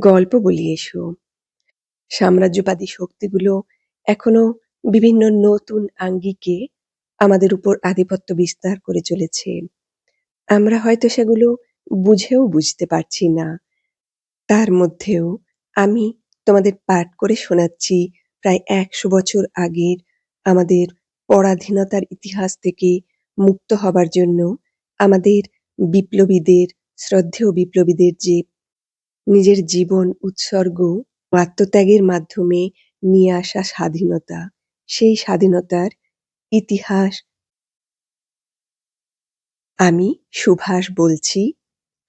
গল্প বলি এসো। সাম্রাজ্যবাদী শক্তিগুলো এখনও বিভিন্ন নতুন আঙ্গিকে আমাদের উপর আধিপত্য বিস্তার করে চলেছে। আমরা হয়তো সেগুলো বুঝেও বুঝতে পারছি না। তার মধ্যেও আমি তোমাদের পাঠ করে শোনাচ্ছি প্রায় একশো বছর আগের আমাদের পরাধীনতার ইতিহাস থেকে মুক্ত হবার জন্য আমাদের বিপ্লবীদের, শ্রদ্ধেয় বিপ্লবীদের যে নিজের জীবন, উৎসর্গ আত্মত্যাগের মাধ্যমে নিয়ে আসা স্বাধীনতা। সেই স্বাধীনতার ইতিহাস আমি সুভাষ বলছি,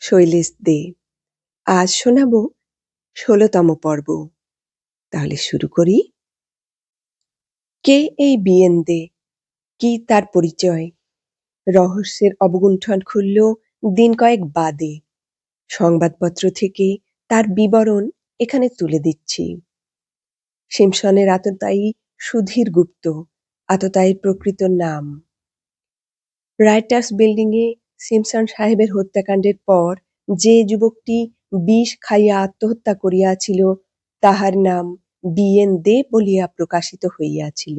শৈলেশ দে। আজ শোনাব ষোলতম পর্ব। তাহলে শুরু করি। কে এই বিএন দে? কি তার পরিচয়? রহস্যের অবগুণ্ঠন খুলল দিন কয়েক বাদে। সংবাদপত্র থেকে তার বিবরণ এখানে তুলে দিচ্ছি। সিমসনের আততায়ী সুধীর গুপ্ত, আততায়ীর প্রকৃত নাম। রাইটার্স বিল্ডিংয়ে সিমসন সাহেবের হত্যাকাণ্ডের পর যে যুবকটি বিষ খাইয়া আত্মহত্যা করিয়াছিল, তাহার নাম বিএন দে বলিয়া প্রকাশিত হইয়াছিল।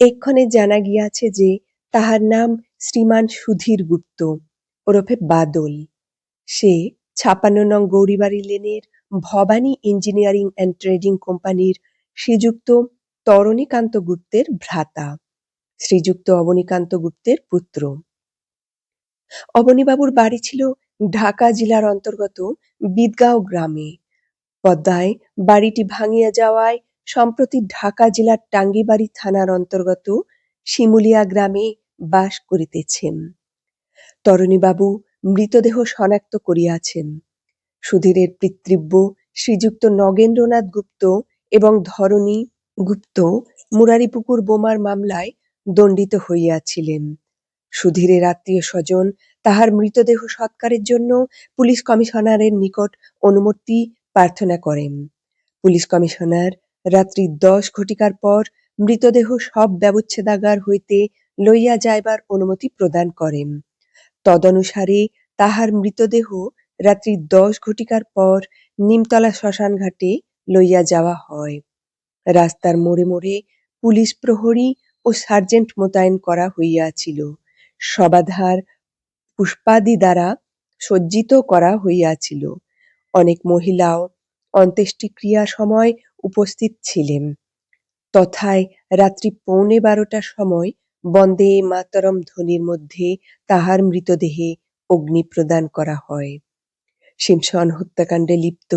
এক্ষণে জানা গিয়াছে যে তাহার নাম শ্রীমান সুধীর গুপ্ত, ওরফে বাদল। সে ছাপান্ন নং গৌরীবাড়ি লেনের ভবানী ইঞ্জিনিয়ারিং অ্যান্ড ট্রেডিং কোম্পানির শ্রীযুক্ত তরণীকান্ত গুপ্তের ভ্রাতা, শ্রীযুক্ত অবনীকান্ত গুপ্তের পুত্র। অবনীবাবুর বাড়ি ছিল ঢাকা জেলার অন্তর্গত বিদগাঁও গ্রামে। পদ্মায় বাড়িটি ভাঙিয়া যাওয়ায় সম্প্রতি ঢাকা জেলার টাঙ্গিবাড়ি থানার অন্তর্গত শিমুলিয়া গ্রামে বাস করিতেছেন। তরণীবাবু মৃতদেহ শনাক্ত করিয়াছেন। সুধীরের পিতৃব্য শ্রীযুক্ত নগেন্দ্রনাথ গুপ্ত এবং ধরণী গুপ্ত মুরারিপুকুর বোমার মামলায় দণ্ডিত হইয়াছিলেন। সুধীরের আত্মীয় স্বজন তাহার মৃতদেহ সৎকারের জন্য পুলিশ কমিশনারের নিকট অনুমতি প্রার্থনা করেন। পুলিশ কমিশনার রাত্রি দশ ঘটিকার পর মৃতদেহ সব ব্যবচ্ছেদাগার হইতে লইয়া যাইবার অনুমতি প্রদান করেন। তদনুসারে তাহার মৃতদেহ রাত্রি দশ ঘটিকার পর নিমতলা শ্মশান ঘাটে লইয়া যাওয়া হয়। রাস্তার মোড়ে মোড়ে পুলিশ প্রহরী ও সার্জেন্ট মোতায়েন করা হইয়াছিল। সবাধার পুষ্পাদি দ্বারা সজ্জিত করা হইয়াছিল। অনেক মহিলাও অন্ত্যেষ্টিক্রিয়া সময় উপস্থিত ছিলেন। তথায় রাত্রি পৌনে বারোটার সময় বন্দে মাতরম ধ্বনির মধ্যে তাহার মৃতদেহে অগ্নি প্রদান করা হয়। সিমসন হত্যাকাণ্ডে লিপ্ত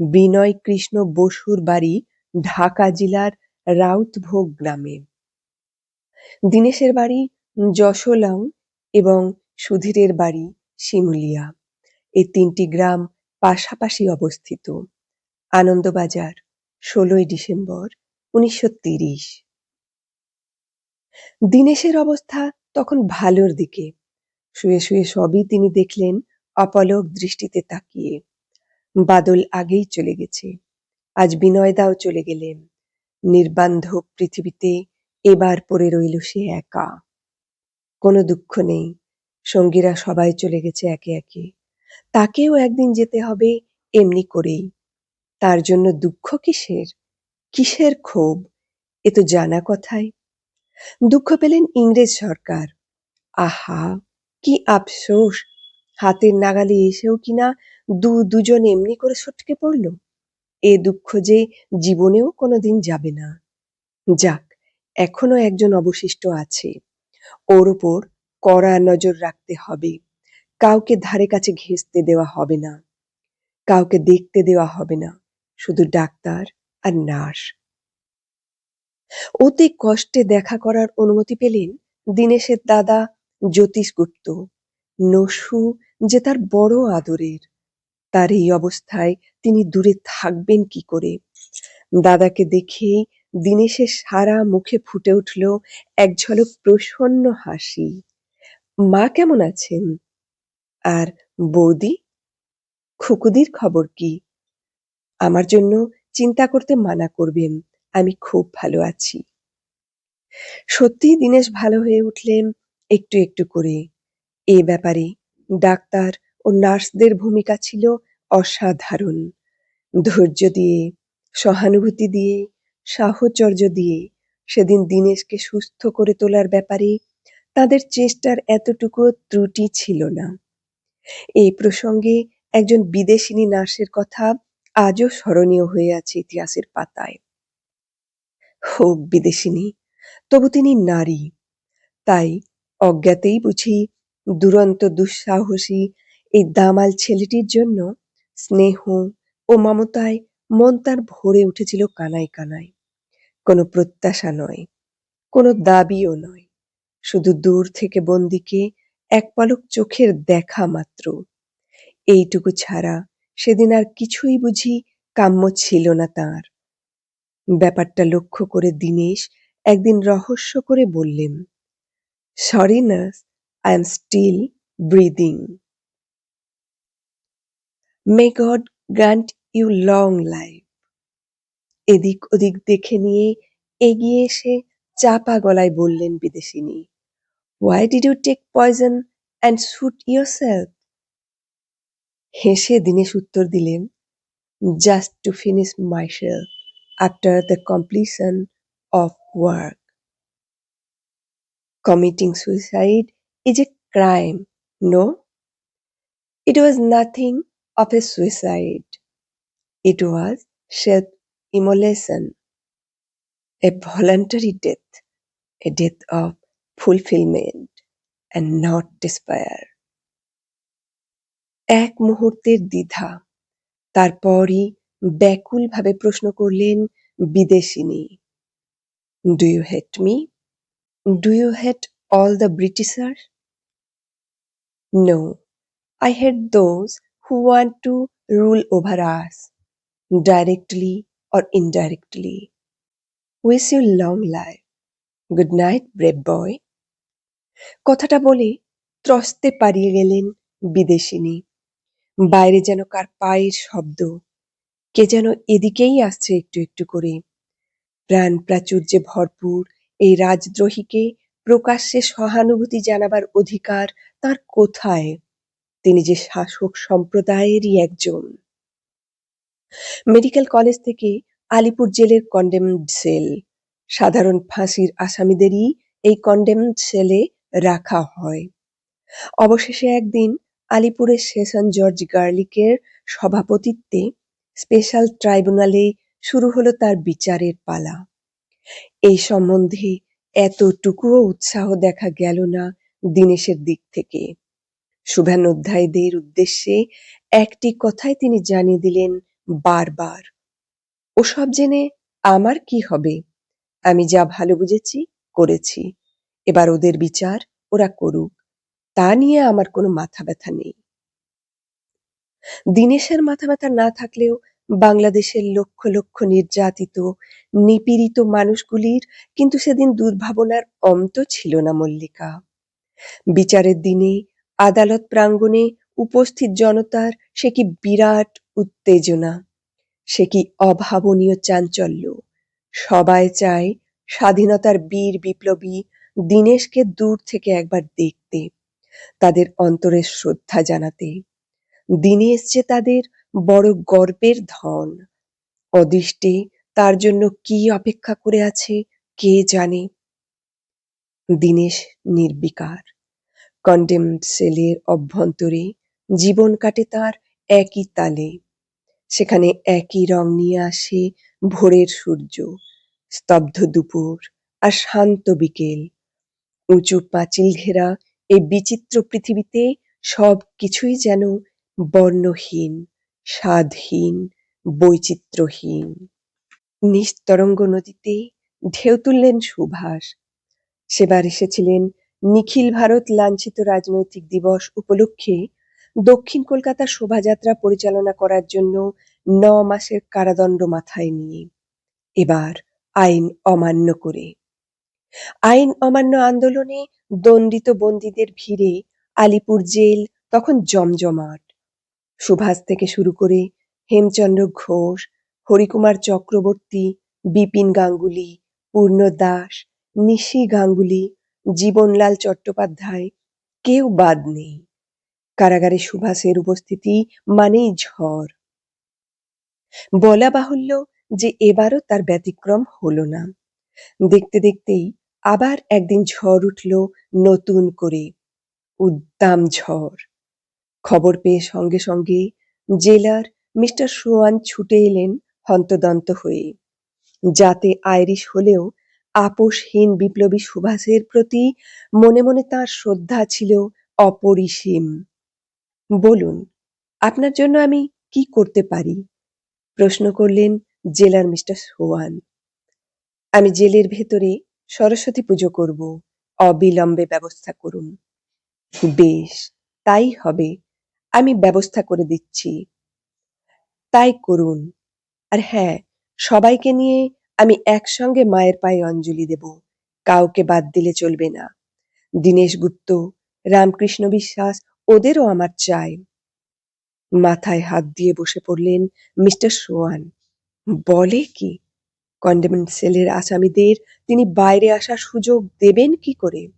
বিনয় কৃষ্ণ বসুর বাড়ি ঢাকা জেলার রাউতভোগ গ্রামে। দীনেশের বাড়ি যশোলং এবং সুধীরের বাড়ি শিমুলিয়া। এই তিনটি গ্রাম পাশাপাশি অবস্থিত। আনন্দবাজার, ষোলোই ডিসেম্বর, উনিশশো তিরিশ। দীনেশের অবস্থা তখন ভালোর দিকে। শুয়ে শুয়ে সবই তিনি দেখলেন অপলক দৃষ্টিতে তাকিয়ে। বাদল আগেই চলে গেছে। আজ বিনয়দাও চলে গেলেন। নির্বান্ধব পৃথিবীতে এবার পড়ে রইল সে একা। কোনো দুঃখ নেই। সঙ্গীরা সবাই চলে গেছে একে একে। তাকেও একদিন যেতে হবে এমনি করেই। তার জন্য দুঃখ কিসের? কিসের ক্ষোভ? এ তো জানা কথাই। দুঃখ পেলেন ইংরেজ সরকার। আহা, কি আফসোস! হাতের নাগালে এসেও কিনা দু দুজন এমনি করে সটকে পড়ল? এ দুঃখ যে জীবনেও কোনোদিন যাবে না। যাক এখনও একজন অবশিষ্ট আছে। ওর ওপর কড়া নজর রাখতে হবে। কাউকে ধারে কাছে ঘেঁষতে দেওয়া হবে না। কাউকে দেখতে দেওয়া হবে না। শুধু ডাক্তার আর নার্স। অতি কষ্টে দেখা করার অনুমতি পেলেন দীনেশের দাদা জ্যোতিষ গুপ্ত নসু যে তার বড় আদরের, তার এই অবস্থায় তিনি দূরে থাকবেন কি করে? দাদাকে দেখেই দীনেশের সারা মুখে ফুটে উঠল এক ঝলক প্রসন্ন হাসি। মা কেমন আছেন? আর বৌদি? খুকুদির খবর কি? আমার জন্য চিন্তা করতে মানা করবেন। আমি খুব ভালো আছি। সত্যি দিনেশ ভালো হয়ে উঠলেন একটু একটু করে এ ব্যাপারে ডাক্তার ও নার্সদের ভূমিকা ছিল অসাধারণ। ধৈর্য দিয়ে, সহানুভূতি দিয়ে, সাহচর্য দিয়ে সেদিন দিনেশকে সুস্থ করে তোলার ব্যাপারে তাদের চেষ্টার এতটুকু ত্রুটি ছিল না। এই প্রসঙ্গে একজন বিদেশিনী নার্সের কথা আজও স্মরণীয় হয়ে আছে ইতিহাসের পাতায়। হোক বিদেশিনী, তবু তিনি নারী। তাই অজ্ঞাতেই বুঝি দুরন্ত দুঃসাহসী এই দামাল ছেলেটির জন্য স্নেহ ও মমতায় মন তার ভরে উঠেছিল কানায় কানায়। কোনো প্রত্যাশা নয়, কোনো দাবিও নয়, শুধু দূর থেকে বন্দিকে এক পলক চোখের দেখা মাত্র। এইটুকু ছাড়া সেদিন আর কিছুই বুঝি কাম্য ছিল না তার। ব্যাপারটা লক্ষ্য করে দিনেশ একদিন রহস্য করে বললেন sorry nurse I am still breathing may God grant you long life এদিক ওদিক দেখে নিয়ে এগিয়ে এসে চাপা গলায় বললেন বিদেশিনী why did you take poison and shoot yourself হেসে দিনেশ উত্তর দিলেন just to finish myself After the completion of work committing suicide is a crime no it was nothing of a suicide it was self immolation, a voluntary death, a death of fulfillment and not despair. এক মুহূর্তের দ্বিধা তারপরই ব্যাকুলভাবে প্রশ্ন করলেন, বিদেশিনী do you hate me do you hate all the britisher no I hate those who want to rule over us directly or indirectly Wish you long life good night brave boy কথাটা বলে ত্রস্তে পারিয়ে গেলেন বিদেশিনী। বাইরে যেন কার পায়ের শব্দ কে যেন এদিকেই আসছে একটু একটু করে প্রাণ প্রাচুর্যে ভরপুর এই রাজদ্রোহীকে প্রকাশ্যে সহানুভূতি জানাবার অধিকার তার কোথায়? তিনি যে শাসক সম্প্রদায়েরই একজন। মেডিকেল কলেজ থেকে আলিপুর জেলের কন্ডেমড সেল সাধারণ ফাঁসির আসামিদেরই এই কন্ডেমড সেলে রাখা হয়। অবশেষে একদিন আলিপুরের সেশন জর্জ গার্লিকের সভাপতিত্বে স্পেশাল ট্রাইব্যুনালে শুরু হলো তার বিচারের পালা। এই সম্বন্ধে এতটুকুও উৎসাহ দেখা গেল না দিনেশের দিক থেকে। শুভানুধ্যায়ীদের উদ্দেশ্যে একটি কথাই তিনি জানিয়ে দিলেন বারবার। ওসব জেনে আমার কি হবে? আমি যা ভালো বুঝেছি, করেছি। এবার ওদের বিচার ওরা করুক। তা নিয়ে আমার কোনো মাথা ব্যথা নেই। দিনেশের মাথা ব্যথা না থাকলেও বাংলাদেশের লক্ষ লক্ষ নির্যাতিত, নিপীড়িত মানুষগুলির কিন্তু সেদিন দুর্ভাবনার অন্ত ছিল না মল্লিকা। বিচারের দিনে, আদালত প্রাঙ্গণে উপস্থিত জনতার সে কি বিরাট উত্তেজনা, সে কি অভাবনীয় চাঞ্চল্য। সবাই চায় স্বাধীনতার বীর বিপ্লবী দিনেশকে দূর থেকে একবার দেখতে, তাদের অন্তরের শ্রদ্ধা জানাতে। দিনেশ যে তাদের বড় গর্বের ধন। অদৃষ্টে তার জন্য কি অপেক্ষা করে আছে, কে জানে? দিনেশ নির্বিকার। কন্ডেমড সেলের অভ্যন্তরে জীবন কাটে তার একই তালে। সেখানে একই রং নিয়ে আসে ভোরের সূর্য, স্তব্ধ দুপুর আর শান্ত বিকেল। উঁচু পাঁচিল ঘেরা এই বিচিত্র পৃথিবীতে সব কিছুই যেন বর্ণহীন স্বাদহীন বৈচিত্র্যহীন। নিস্তরঙ্গ নদীতে ঢেউ তুললেন সুভাষ। সেবার এসেছিলেন নিখিল ভারত লাঞ্ছিত রাজনৈতিক দিবস উপলক্ষে দক্ষিণ কলকাতা শোভাযাত্রা পরিচালনা করার জন্য ন মাসের কারাদণ্ড মাথায় নিয়ে। এবার আইন অমান্য করে। আইন অমান্য আন্দোলনে দণ্ডিত বন্দীদের ভিড়ে আলিপুর জেল তখন জমজমাট। সুভাষ থেকে শুরু করে হেমচন্দ্র ঘোষ, হরিকুমার চক্রবর্তী, বিপিন গাঙ্গুলি, পূর্ণ দাস, নিশি গাঙ্গুলি, জীবনলাল চট্টোপাধ্যায়, কেউ বাদ নেই। কারাগারে সুভাষের উপস্থিতি মানেই ঝড়। বলা বাহুল্য যে এবারও তার ব্যতিক্রম হলো না। দেখতে দেখতেই আবার একদিন ঝড় উঠল নতুন করে। উদ্দাম ঝড়। খবর পেয়ে সঙ্গে সঙ্গে জেলার মিস্টার সোয়ান ছুটে এলেন হন্তদন্ত হয়ে যাতে আইরিশ হলেও আপোষহীন বিপ্লবী সুভাষের প্রতি মনে মনে তার শ্রদ্ধা ছিল অপরিসীম। বলুন, আপনার জন্য আমি কি করতে পারি? প্রশ্ন করলেন জেলার মিস্টার সোয়ান। আমি জেলের ভেতরে সরস্বতী পুজো করব, অবিলম্বে ব্যবস্থা করুন। বেশ, তাই হবে। আমি ব্যবস্থা করে দিচ্ছি। তাই করুন। আর হ্যাঁ সবাইকে নিয়ে আমি একসঙ্গে মায়ের পায়ে অঞ্জলি দেব। কাউকে বাদ দিলে চলবে না। দীনেশ গুপ্ত, রামকৃষ্ণ বিশ্বাস, ওদেরও আমার চাই। মাথায় হাত দিয়ে বসে পড়লেন মিস্টার সোয়ান। বলে কি? কন্ডেমেন্ট সেলের আসামিদের তিনি বাইরে আসার সুযোগ দেবেন কি করে?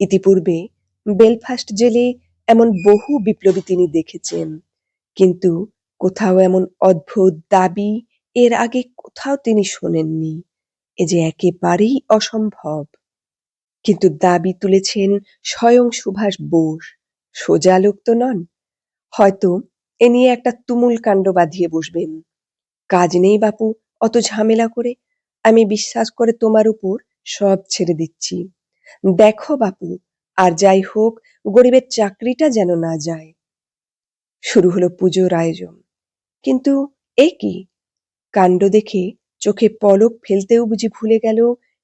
ইতিপূর্বে বেলফাস্ট জেলে এমন বহু বিপ্লবী তিনি দেখেছেন। কিন্তু কোথাও এমন অদ্ভুত দাবি এর আগে কোথাও তিনি শোনেননি, এ যে একেবারেই অসম্ভব। কিন্তু দাবি তুলেছেন স্বয়ং সুভাষ বোস সোজা লোক তো নন, হয়তো এ নিয়ে একটা তুমুল কাণ্ড বাঁধিয়ে বসবেন। কাজ নেই বাপু, অত ঝামেলা করে, আমি বিশ্বাস করে তোমার উপর সব ছেড়ে দিচ্ছি। দেখো বাপু আর যাই হোক, গরিবের চাকরিটা যেন না যায়। শুরু হলো পুজোর আয়োজন। কিন্তু এ কি? কাণ্ড দেখে চোখে পলক ফেলতেও বুঝি ভুলে গেল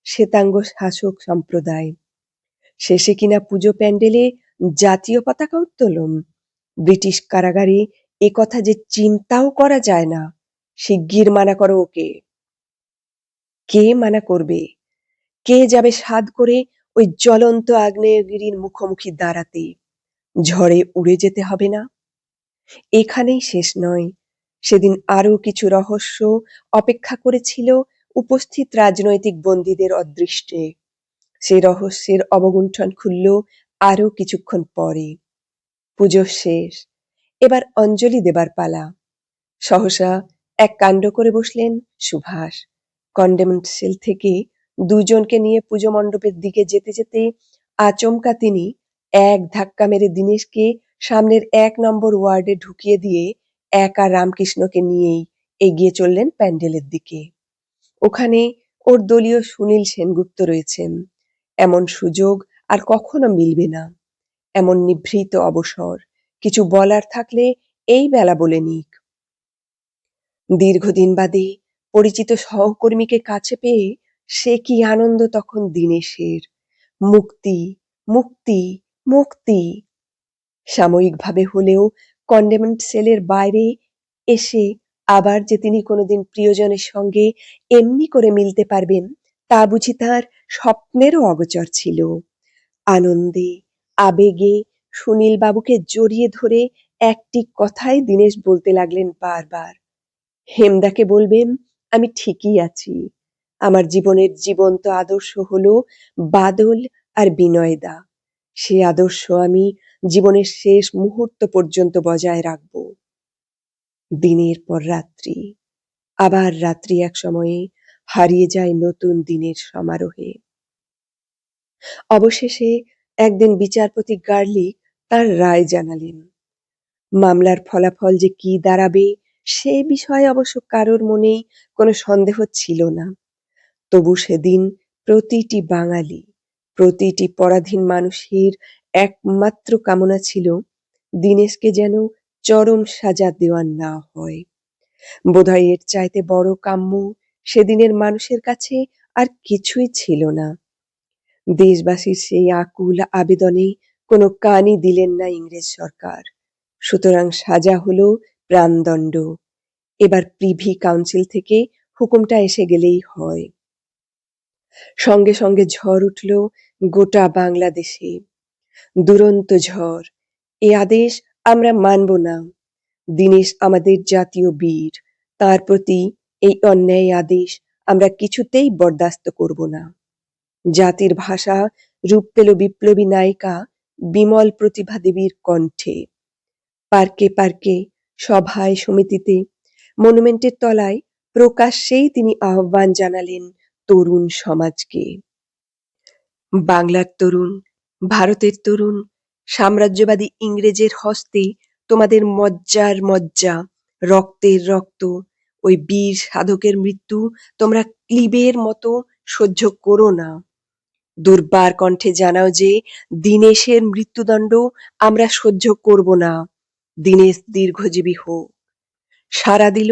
শ্বেতাঙ্গ শাসক সম্প্রদায়। শেষে কিনা পুজো প্যান্ডেলে জাতীয় পতাকা উত্তোলন। ব্রিটিশ কারাগারে এ কথা যে চিন্তাও করা যায় না, শিগগির মানা করো ওকে। কে মানা করবে? কে যাবে সাদ করে ওই জ্বলন্ত আগ্নেয়গিরির মুখোমুখি দাঁড়াতে ঝড়ে উড়ে যেতে হবে না। এখানেই শেষ নয়। সেদিন আরও কিছু রহস্য অপেক্ষা করেছিল উপস্থিত রাজনৈতিক বন্দীদের অদৃষ্টে। সেই রহস্যের অবগুণ্ঠন খুলল আরও কিছুক্ষণ পরে। পুজো শেষ। এবার অঞ্জলি দেবার পালা। সহসা এক কাণ্ড করে বসলেন সুভাষ। কন্ডেমেন্ট সেল থেকে দুজনকে নিয়ে পুজো মণ্ডপের দিকে যেতে যেতে আচমকা তিনি এক ধাক্কা মেরে দীনেশকে সামনের এক নম্বর ওয়ার্ডে ঢুকিয়ে দিয়ে একা রামকৃষ্ণকে নিয়েই এগিয়ে চললেন প্যান্ডেলের দিকে। ওখানে ওর দলীয় সুনীল সেনগুপ্ত রয়েছেন। এমন সুযোগ আর কখনো মিলবে না। এমন নিভৃত অবসর, কিছু বলার থাকলে এই বেলা বলে নিক। দীর্ঘদিন বাদে পরিচিত সহকর্মীকে কাছে পেয়ে সে কি আনন্দ তখন দীনেশের? মুক্তি মুক্তি মুক্তি। সাময়িকভাবে হলেও কন্ডেমেন্ট সেলের বাইরে এসে আবার যে তিনি কোনোদিন প্রিয়জনের সঙ্গে এমনি করে মিলতে পারবেন, তা বুঝি তার স্বপ্নেরও অগচর ছিল। আনন্দে, আবেগে সুনীল বাবুকে জড়িয়ে ধরে একটি কথাই দীনেশ বলতে লাগলেন বারবার। হেমদাকে বলবেন, আমি ঠিকই আছি। আমার জীবনের জীবন্ত আদর্শ হলো বাদল আর বিনয়দা। সে আদর্শ আমি জীবনের শেষ মুহূর্ত পর্যন্ত বজায় রাখব। দিনের পর রাত্রি, আবার রাত্রি এক সময়ে হারিয়ে যায় নতুন দিনের সমারোহে। অবশেষে একদিন বিচারপতি গার্লিক তার রায় জানালেন। মামলার ফলাফল যে কি দাঁড়াবে সে বিষয়ে অবশ্য কারোর মনেই কোনো সন্দেহ ছিল না। তবু সেদিন প্রতিটি বাঙালি, প্রতিটি পরাধীন মানুষের একমাত্র কামনা ছিল দীনেশকে যেন চরম সাজা দেওয়া না হয়। বোধহয় এর চাইতে বড় কাম্য সেদিনের মানুষের কাছে আর কিছুই ছিল না। দেশবাসীর সেই আকুল আবেদনে কোনো কানই দিলেন না ইংরেজ সরকার। সুতরাং সাজা হলো প্রাণদণ্ড। এবার প্রিভি কাউন্সিল থেকে হুকুমটা এসে গেলেই হয়। সঙ্গে সঙ্গে ঝড় উঠল গোটা বাংলাদেশে। দুরন্ত ঝড়, এ আদেশ আমরা মানব না। দীনেশ আমাদের জাতীয় বীর, তার প্রতি এই অন্যায় আদেশ আমরা কিছুতেই বরদাস্ত করব না। জাতির ভাষা রূপ পেল বিপ্লবী নায়িকা বিমল প্রতিভা দেবীর কণ্ঠে। পার্কে পার্কে, সভায় সমিতিতে, মনুমেন্টের তলায় প্রকাশ্যেই তিনি আহ্বান জানালেন তরুণ সমাজকে। বাংলার তরুণ, ভারতের তরুণ, সাম্রাজ্যবাদী ইংরেজের হস্তে তোমাদের মজ্জার মজ্জা, রক্তের রক্ত, ওই বীর সাধকের মৃত্যু তোমরা ক্লিবের মতো সহ্য করো না। দুর্বার কণ্ঠে জানাও যে, দিনেশের মৃত্যুদণ্ড আমরা সহ্য করব না। দিনেশ দীর্ঘজীবী হোক। সারা দিল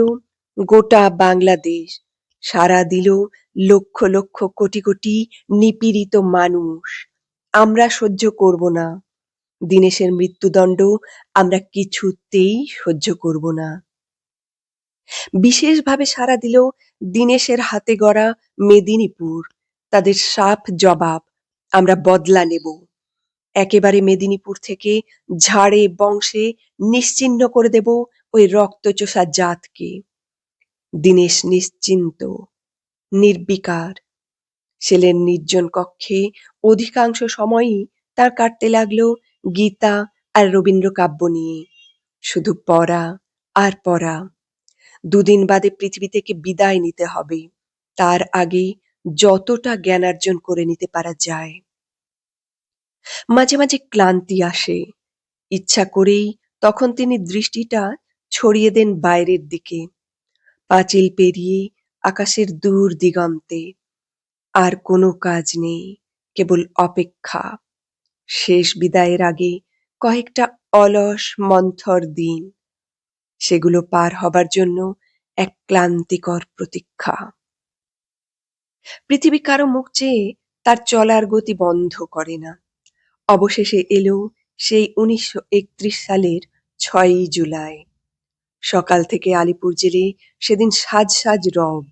গোটা বাংলাদেশ। সারা দিল লক্ষ লক্ষ কোটি কোটি নিপীড়িত মানুষ। আমরা সহ্য করব না। দিনেশের মৃত্যুদণ্ড আমরা কিছুতেই সহ্য করব না। বিশেষভাবে সারা দিল দিনেশের হাতে গড়া মেদিনীপুর, তাদের সাফ জবাব আমরা বদলা নেব। একেবারে মেদিনীপুর থেকে ঝাড়ে বংশে নিশ্চিহ্ন করে দেব ওই রক্তচোষা জাতকে। দিনেশ নিশ্চিন্ত। নির্বিকার। ছেলের নির্জন কক্ষে অধিকাংশ সময়ই তার কাটতে লাগল গীতা আর রবীন্দ্র কাব্য নিয়ে। শুধু পড়া আর পড়া। দুদিন বাদে পৃথিবী থেকে বিদায় নিতে হবে। তার আগে যতটা জ্ঞানার্জন করে নিতে পারা যায়। মাঝে মাঝে ক্লান্তি আসে। ইচ্ছা করেই তখন তিনি দৃষ্টিটা ছড়িয়ে দেন বাইরের দিকে। পাঁচিল পেরিয়ে আকাশের দূর দিগন্তে আর কোনো কাজ নেই, কেবল অপেক্ষা। শেষ বিদায়ের আগে কয়েকটা অলস মন্থর দিন, সেগুলো পার হবার জন্য এক ক্লান্তিকর প্রতীক্ষা। পৃথিবী কারও মুখ চেয়ে তার চলার গতি বন্ধ করে না। অবশেষে এলো সেই উনিশশো একত্রিশ সালের ছয়ই জুলাই। সকাল থেকে আলিপুর জেলে সেদিন সাজ সাজ রব।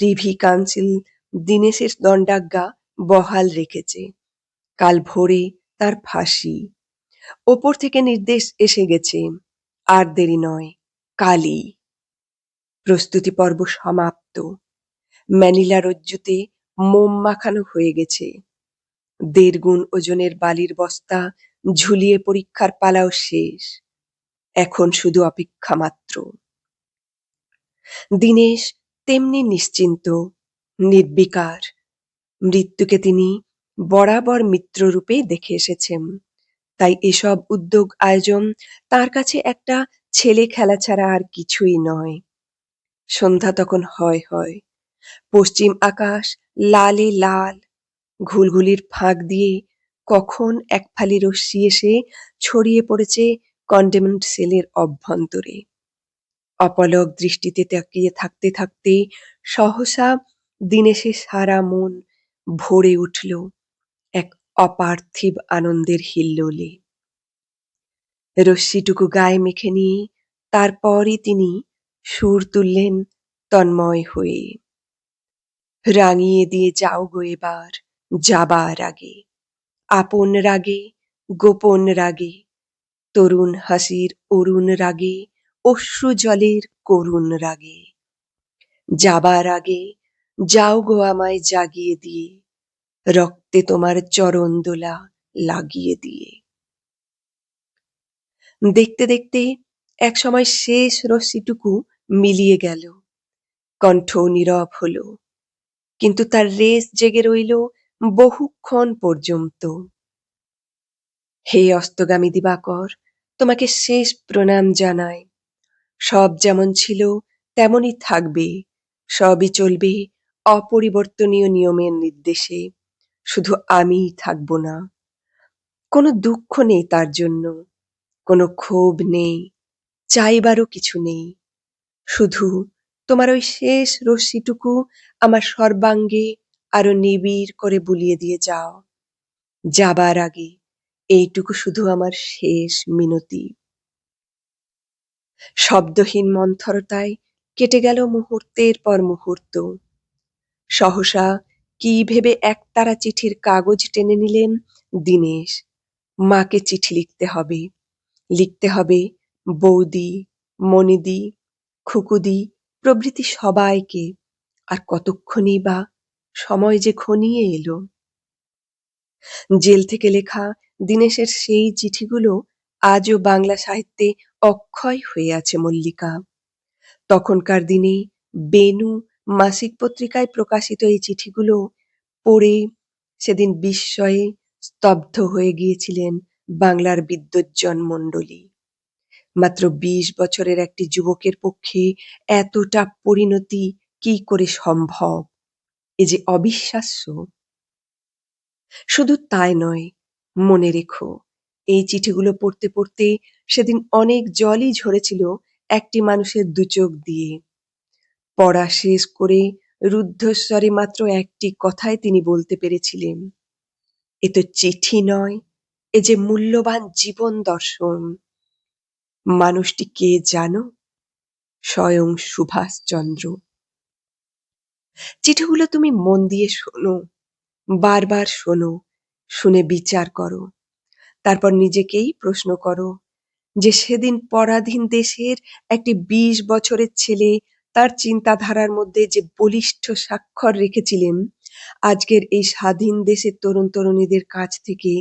প্রিভি কাউন্সিল দিনেশের দণ্ডাজ্ঞা বহাল রেখেছে। কাল ভোরে তার ফাঁসি। ওপর থেকে নির্দেশ এসে গেছে, আর দেরি নয়, কালই। প্রস্তুতি পর্ব সমাপ্ত। ম্যানিলা রজ্জুতে মোম মাখানো হয়ে গেছে। দেড় গুণ ওজনের বালির বস্তা ঝুলিয়ে পরীক্ষার পালাও শেষ। এখন শুধু অপেক্ষা মাত্র। দিনেশ তেমনি নিশ্চিন্ত, নির্বিকার। মৃত্যুকে তিনি বরাবর মিত্ররূপে দেখে এসেছেন। তাই এসব উদ্যোগ আয়োজন তার কাছে একটা ছেলে খেলা ছাড়া আর কিছুই নয়। সন্ধ্যা তখন হয় হয়। পশ্চিম আকাশ লালে লাল, ঘুলঘুলির ফাঁক দিয়ে কখন এক ফালি রশ্মি এসে ছড়িয়ে পড়েছে কন্টেনমেন্ট সেলের অভ্যন্তরে। অপলক দৃষ্টিতে তাকিয়ে থাকতে থাকতে সহসা দিনেশে সারা মন ভরে উঠল এক অপার্থিব আনন্দের হিল্লোলে। রশ্মিটুকু গায়ে মেখে নিয়ে তারপরই তিনি সুর তুললেন তন্ময় হয়ে। রাঙিয়ে দিয়ে যাও গো এবার, যাবার আগে। আপন রাগে, গোপন রাগে তরুণ হাসির অরুণ রাগে, অশ্রু জলের করুণ রাগে। যাবার আগে যাও গো আমায় জাগিয়ে দিয়ে, রক্তে তোমার চরণ দোলা লাগিয়ে দিয়ে। দেখতে দেখতে এক সময় শেষ রশ্মিটুকু মিলিয়ে গেল, কণ্ঠ নীরব হলো, কিন্তু তার রেস জেগে রইল বহুক্ষণ পর্যন্ত। হে অস্তগামী দিবাকর তোমাকে শেষ প্রণাম জানাই। সব যেমন ছিল, তেমনই থাকবে। সবই চলবে অপরিবর্তনীয় নিয়মের নির্দেশে। শুধু আমিই থাকব না। কোনো দুঃখ নেই তার জন্য। কোনো ক্ষোভ নেই। চাইবারও কিছু নেই। শুধু তোমার ওই শেষ রশ্মিটুকু আমার সর্বাঙ্গে আরও নিবিড় করে বুলিয়ে দিয়ে যাও। যাবার আগে এইটুকু শুধু আমার শেষ মিনতি। শব্দহীন মন্থরতায় কেটে গেল মুহূর্তের পর মুহূর্ত। সহসা কি ভেবে একতারা চিঠির কাগজ টেনে নিলেন দীনেশ। মাকে চিঠি লিখতে হবে। লিখতে হবে, বৌদি মনিদি খুকুদি, প্রভৃতি সবাইকে। আর কতক্ষণই বা সময় যে ঘনিয়ে এলো। জেল থেকে লেখা দিনেশের সেই চিঠিগুলো আজও বাংলা সাহিত্যে অক্ষয় হয়ে আছে মল্লিকা। তখনকার দিনে বেনু মাসিক পত্রিকায় প্রকাশিত এই চিঠিগুলো পড়ে সেদিন বিস্ময়ে স্তব্ধ হয়ে গিয়েছিলেন বাংলার বিদ্বজ্জন মণ্ডলী। মাত্র বিশ বছরের একটি যুবকের পক্ষে এতটা পরিণতি কি করে সম্ভব? এ যে অবিশ্বাস্য। শুধু তাই নয় মনে রেখো। এই চিঠিগুলো পড়তে পড়তে সেদিন অনেক জলই ঝরেছিল একটি মানুষের দুচোখ দিয়ে। পড়া শেষ করে রুদ্ধস্বরে মাত্র একটি কথাই তিনি বলতে পেরেছিলেন। এ তো চিঠি নয়, এ যে মূল্যবান জীবন দর্শন। মানুষটি কে জানো? স্বয়ং সুভাষচন্দ্র। চিঠিগুলো তুমি মন দিয়ে শোনো, বারবার শোনো। শুনে বিচার করো। তারপর নিজেকেই প্রশ্ন করো যে সেদিন পরাধীন দেশের একটি বিশ বছরের ছেলে তার চিন্তাধারার মধ্যে যে বলিষ্ঠ স্বাক্ষর রেখেছিলেন, আজকের এই স্বাধীন দেশের তরুণ তরুণীদের কাছ থেকে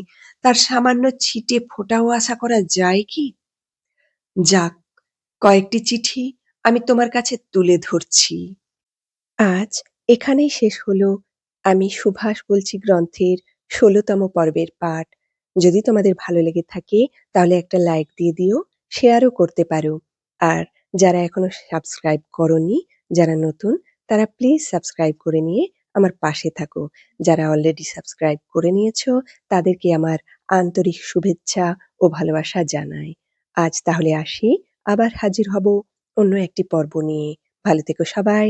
তার সামান্য ছিটে ফোটাও আশা করা যায় কি? যাক, কয়েকটি চিঠি আমি তোমার কাছে তুলে ধরছি। আজ এখানেই শেষ হলো। আমি সুভাষ বলছি গ্রন্থের ষোলোতম পর্বের পাঠ। যদি তোমাদের ভালো লেগে থাকে, তাহলে একটা লাইক দিয়ে দিও শেয়ারও করতে পারো। আর যারা এখনও সাবস্ক্রাইব করনি, যারা নতুন, তারা প্লিজ সাবস্ক্রাইব করে নিয়ে আমার পাশে থাকো। যারা অলরেডি সাবস্ক্রাইব করে নিয়েছো, তাদেরকে আমার আন্তরিক শুভেচ্ছা ও ভালোবাসা জানাই। আজ তাহলে আসি, আবার হাজির হব অন্য একটি পর্ব নিয়ে। ভালো থেকো সবাই।